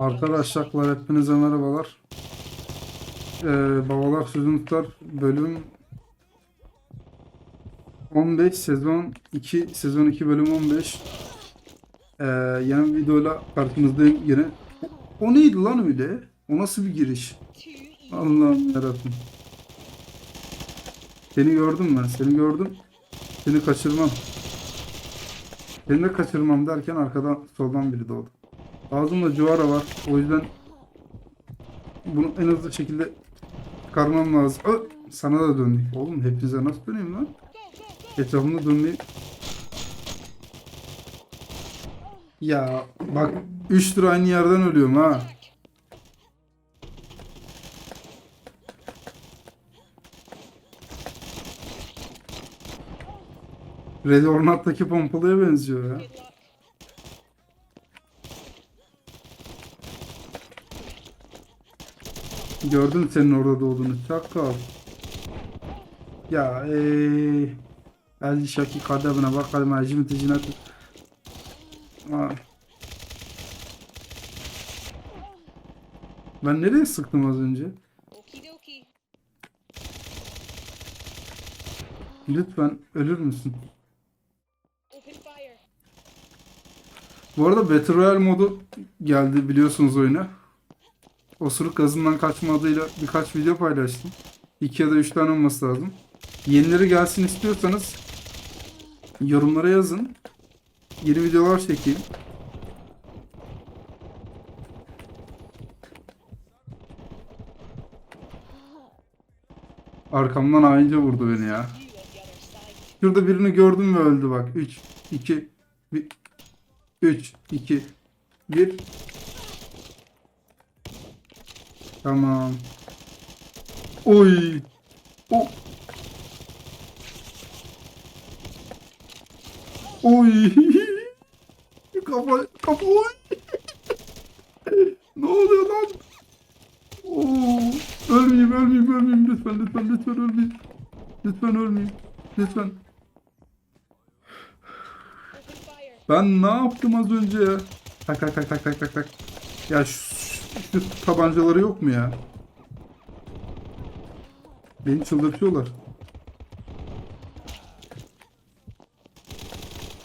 Arkadaşlar hepinize merhabalar. Ee, Babalar Sözünü Tutar bölüm 15 sezon 2 sezon 2 bölüm 15 ee, yeni bir videoyla karşınızdayım yine. O, o neydi lan öyle? O nasıl bir giriş? Allah'ım yarabbim. Seni gördüm ben. Seni gördüm. Seni kaçırmam. Seni de kaçırmam derken arkadan soldan biri doğdu. Ağzımda cuvara var. O yüzden bunu en hızlı şekilde çıkarmam lazım. Ö, sana da döndük. Oğlum hepinize nasıl döneyim lan? Etrafımda dönmeyi... Ya bak 3 tur aynı yerden ölüyorum ha. Red Ornat'taki pompalıya benziyor ya. Gördüm senin orada doğduğunu. Çakal. Ya eee. El şaki kadebine bakalım acımı tecine Ha. Ben nereye sıktım az önce? Lütfen ölür müsün? Bu arada Battle Royale modu geldi biliyorsunuz oyuna. Osuruk gazından kaçma adıyla birkaç video paylaştım. 2 ya da 3 tane olması lazım. Yenileri gelsin istiyorsanız yorumlara yazın. Yeni videolar çekeyim. Arkamdan haince vurdu beni ya. Şurada birini gördüm ve öldü bak. 3, 2, 1, 3, 2, 1. Tamam. Oy. O. Oy. kafa, kafa oy. ne oluyor lan? Oo. Ölmeyeyim, ölmeyeyim, ölmeyeyim. Lütfen, lütfen, lütfen ölmeyeyim. Lütfen ölmeyeyim. Lütfen. Ben ne yaptım az önce? Tak tak tak tak tak tak tak. Ya şu, şu tabancaları yok mu ya? Beni çıldırtıyorlar.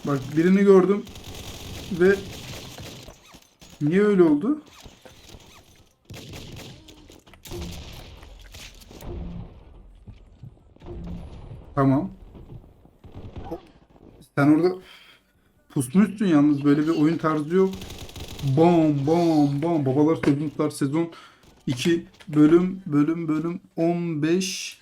Bak birini gördüm ve niye öyle oldu? Tamam. Sen orada pusmuşsun yalnız böyle bir oyun tarzı yok. Bam bam bam babalar çocuklar sezon 2 bölüm bölüm bölüm 15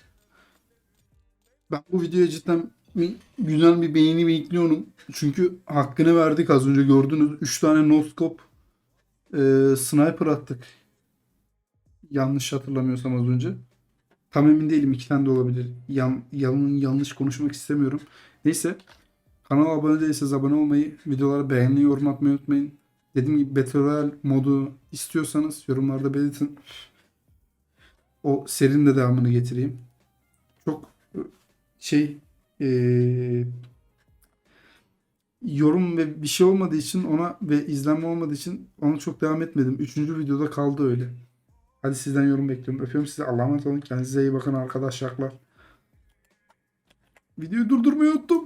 ben bu videoya cidden bir, güzel bir beğeni bekliyorum. Çünkü hakkını verdik az önce gördünüz. 3 tane noskop e, sniper attık. Yanlış hatırlamıyorsam az önce. Tam emin değilim. iki tane de olabilir. Yan, yan, yanlış konuşmak istemiyorum. Neyse. Kanala abone değilseniz abone olmayı, videoları beğenmeyi, yorum atmayı unutmayın. Dediğim gibi Battle modu istiyorsanız yorumlarda belirtin. O serinin de devamını getireyim. Çok şey eee, yorum ve bir şey olmadığı için ona ve izlenme olmadığı için ona çok devam etmedim. Üçüncü videoda kaldı öyle. Hadi sizden yorum bekliyorum. Öpüyorum sizi. Allah'a emanet olun. Kendinize iyi bakın arkadaşlar. Videoyu durdurmayı unuttum.